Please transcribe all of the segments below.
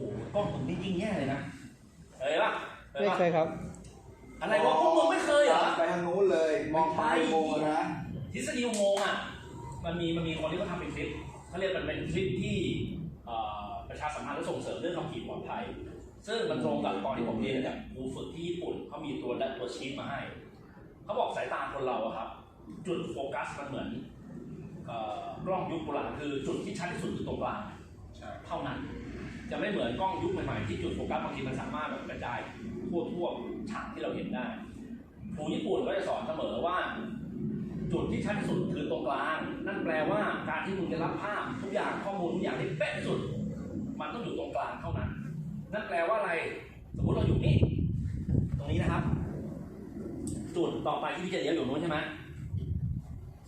อ้โหกล้องมึงนี่ยิ่งแย่เลยนะเคยปะเคยไม่ปะเคยครับ อะไรวะพวกมึงไม่เคยเหรอ ไปทางนู้นเลย มองไปโมงนะ ทฤษฎีอุโมงค์อะ มันมีมันมีคนที่เขาทำเป็นคลิปเขาเรียกมันเป็นคลิปที่เอ่อประชาสัมพันธ์และส่งเสริมเรื่องขับขี่ปลอดภัย ซึ่งมันตรงกับตอนที่ผมเรียนจากครูฝึกที่ญี่ปุ่นเขามีตัวและตัวชีตมาให้ เขาบอกสายตาคนเราอะครับ จุดโฟกัสมันเหมือนเอ่อกล้องยุคโบราณคือจุดที่ชัดที่สุดคือตรงกลางเท่านั้น จะไม่เหมือนกล้องยุคใหม่ๆที่จุดโฟกัสบางทีมันสามารถแบบกระจายทั่วทั่วฉากที่เราเห็นได้ครูญี่ปุ่นก็จะสอนเสมอว่า จุดที่ชัดที่สุดคือตรงกลาง นั่นแปลว่าการที่คุณจะรับภาพทุกอย่างข้อมูลทุกอย่างที่เป๊ะที่สุด มันต้องอยู่ตรงกลางเท่านั้น นั่นแปลว่าอะไร สมมติเราอยู่นี่ตรงนี้นะครับ จุดต่อไปที่พี่จะเลี้ยวอยู่นู้นใช่ไหม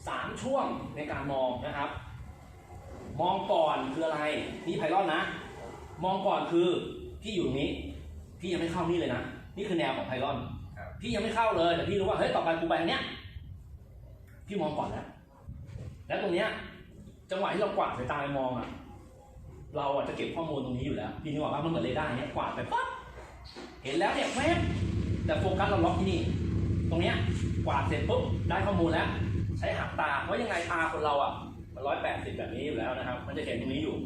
สามช่วงในการมองนะครับ มองก่อนคืออะไร นี่ไพลอนนะ มองก่อนคือพี่อยู่ตรงนี้ พี่ยังไม่เข้านี่เลยนะ นี่คือแนวของไพลอน พี่ยังไม่เข้าเลย แต่พี่รู้ว่าเฮ้ยต่อไปกูไปทางเนี้ย พี่มองก่อนแล้ว แล้วตรงเนี้ย จังหวะที่เรากวาดสายตาไปมองอะ เราอะจะเก็บข้อมูลตรงนี้อยู่แล้ว พี่นึกออกว่ามันเหมือนเรดาร์เนี้ยกวาดไปปั๊บ เห็นแล้วเนี่ยแม่งแต่โฟกัสเราล็อกที่นี่ ตรงเนี้ยกวาดเสร็จปุ๊บได้ข้อมูลแล้ว ใช้หักตาเพราะยังไงตาคนเราอะมันร้อยแปดสิบแบบนี้อยู่แล้วนะครับ มันจะเห็นตรงนี้อยู่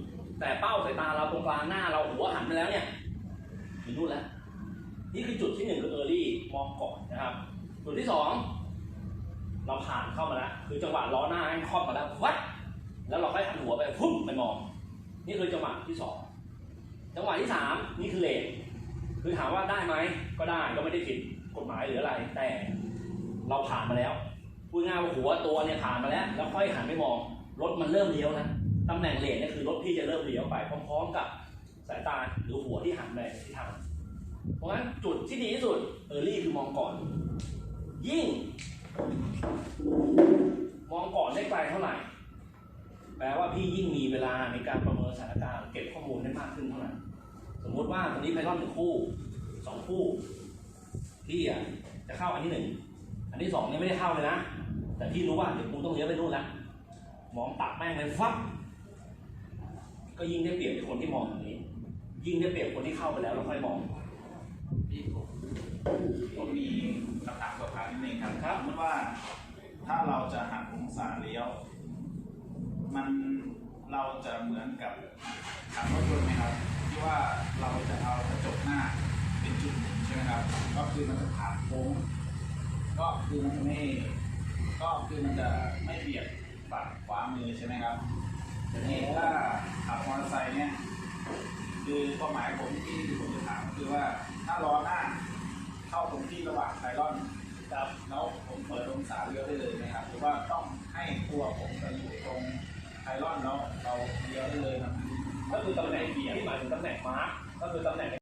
แต่เป้าสายตาเราตรงกลางหน้าเราหัวหันไปแล้วเนี่ยถึงนู่นแล้ว นี่คือจุดที่หนึ่งคือ early มองก่อนนะครับ จุดที่สองเราผ่านเข้ามาแล้ว คือจังหวะล้อหน้าให้ครอบมาแล้ววัดแล้วเราค่อยหันหัวไปพุ่มไปมอง นี่คือจังหวะที่สองจังหวะที่สามนี่คือเลนคือถามว่าได้ไหมก็ได้ก็ไม่ได้ผิดกฎหมายหรืออะไร แต่เราผ่านมาแล้วพูดง่ายว่าหัวตัวเนี่ยผ่านมาแล้ว แล้วค่อยหันไปมองรถมันเริ่มเลี้ยวนะ ตำแหน่งเลนเนี่ยคือรถพี่จะเริ่มเลี้ยวไปพร้อมๆกับสายตาหรือหัวที่หันไปที่ทาง เพราะฉะนั้นจุดที่ดีที่สุดเออร์ลี่คือมองก่อน ยิ่ง มองก่อนได้ไกลเท่าไหร่ แปลว่าพี่ยิ่งมีเวลาในการประเมินสถานการณ์เก็บข้อมูลได้มากขึ้นเท่านั้น สมมติว่าตอนนี้ไพลอนหนึ่งคู่สองคู่พี่อะจะเข้าอันที่หนึ่งอันที่สองเนี่ยไม่ได้เข้าเลยนะ แต่พี่รู้ว่าเดี๋ยวกูต้องเลี้ยวไปนู่นละมองตัดแม่งเลยฟับ ก็ยิ่งได้เปรียบคนที่มองแบบนี้ ยิ่งได้เปรียบคนที่เข้าไปแล้วแล้วค่อยมองพี่ผมผมมีคำถามสอบถามนิดนึงครับครับสมมติว่าถ้าเราจะหักองศาเลี้ยว มันเราจะเหมือนกับขับรถยนต์ไหมครับ ที่ว่าเราจะเอากระจกหน้าเป็นจุดหนึ่งใช่ไหมครับ ก็คือมันจะผ่านโค้งก็คือมันจะไม่ก็คือมันจะไม่เบียดฝั่งขวามือใช่ไหมครับที นี้ถ้าขับมอเตอร์ไซค์เนี่ยคือความหมายผมที่ผมจะถามก็คือว่าถ้าล้อหน้าเข้าตรงที่ระหว่างไพลอนกับแล้วผมเปิดองศาเลี้ยวได้เลยนะครับหรือว่าต้องให้ตัวผมไปอยู่ตรงไพลอนแล้วเราเลี้ยวได้เลยนะก็คือตำแหน่งที่หมายถึงตำแหน่งมาร์กก็คือตำแหน่ง